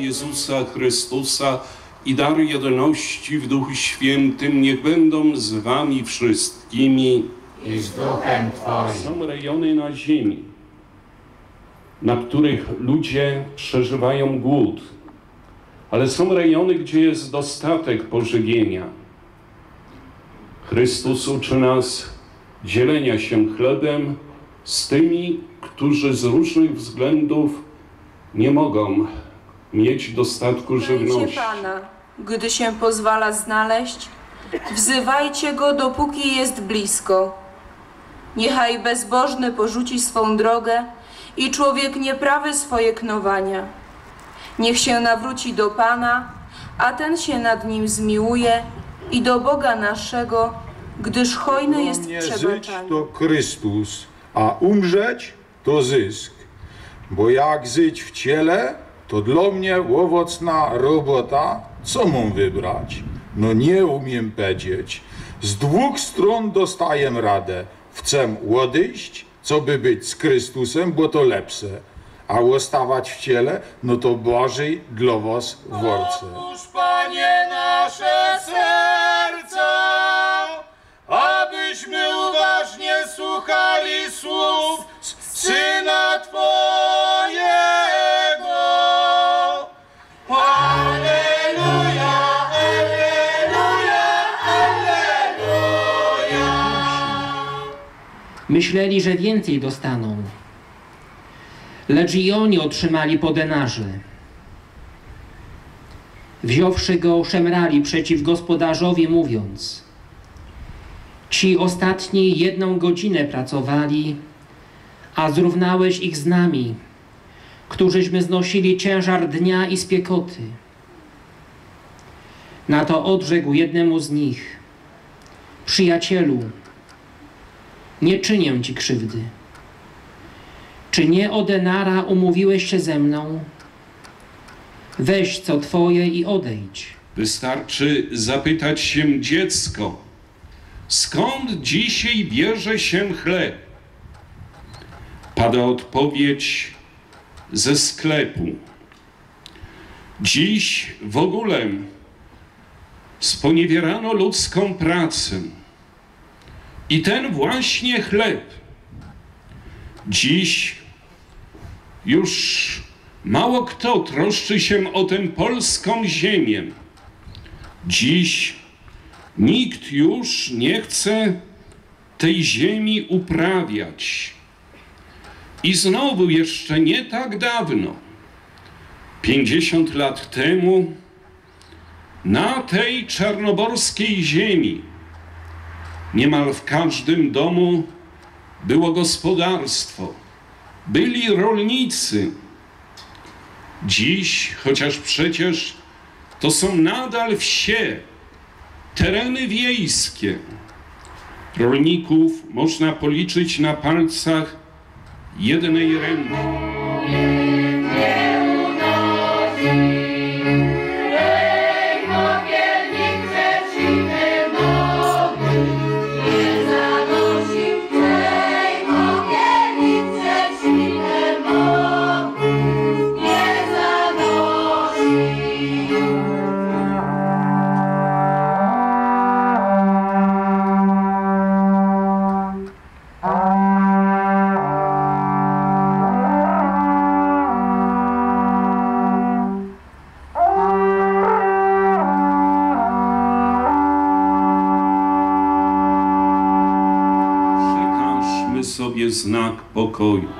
Jezusa Chrystusa i dar jedności w Duchu Świętym niech będą z wami wszystkimi. i z duchem Twoim. Są rejony na ziemi, na których ludzie przeżywają głód, ale są rejony, gdzie jest dostatek pożywienia. Chrystus uczy nas dzielenia się chlebem z tymi, którzy z różnych względów nie mogą mieć dostatku żywności. Pana, gdy się pozwala znaleźć, wzywajcie Go, dopóki jest blisko. Niechaj bezbożny porzuci swą drogę i człowiek nieprawy swoje knowania. Niech się nawróci do Pana, a ten się nad nim zmiłuje i do Boga naszego, gdyż hojny jest w żyć to Chrystus, a umrzeć to zysk. Bo jak żyć w ciele, to dla mnie owocna robota, co mam wybrać? No nie umiem powiedzieć. Z dwóch stron dostaję radę. Chcę odejść, co by być z Chrystusem, bo to lepsze. A ostawać w ciele, no to Bożej dla was worce. Otwórz, Panie, nasze serca, abyśmy uważnie słuchali słów Syna Twojego. Myśleli, że więcej dostaną. Lecz i oni otrzymali po denarze. Wziąwszy go, szemrali przeciw gospodarzowi, mówiąc: Ci ostatni jedną godzinę pracowali, a zrównałeś ich z nami, którzyśmy znosili ciężar dnia i spiekoty. Na to odrzekł jednemu z nich: Przyjacielu, nie czynię ci krzywdy. Czy nie o denara umówiłeś się ze mną? Weź co twoje i odejdź. Wystarczy zapytać się dziecko, skąd dzisiaj bierze się chleb? Pada odpowiedź ze sklepu. Dziś w ogóle sponiewierano ludzką pracę. I ten właśnie chleb dziś już mało kto troszczy się o tę polską ziemię. Dziś nikt już nie chce tej ziemi uprawiać. I znowu jeszcze nie tak dawno, 50 lat temu, na tej czarnoborskiej ziemi, niemal w każdym domu było gospodarstwo, byli rolnicy. Dziś, chociaż przecież to są nadal wsie, tereny wiejskie, rolników można policzyć na palcach jednej ręki. Snack, Pokoju.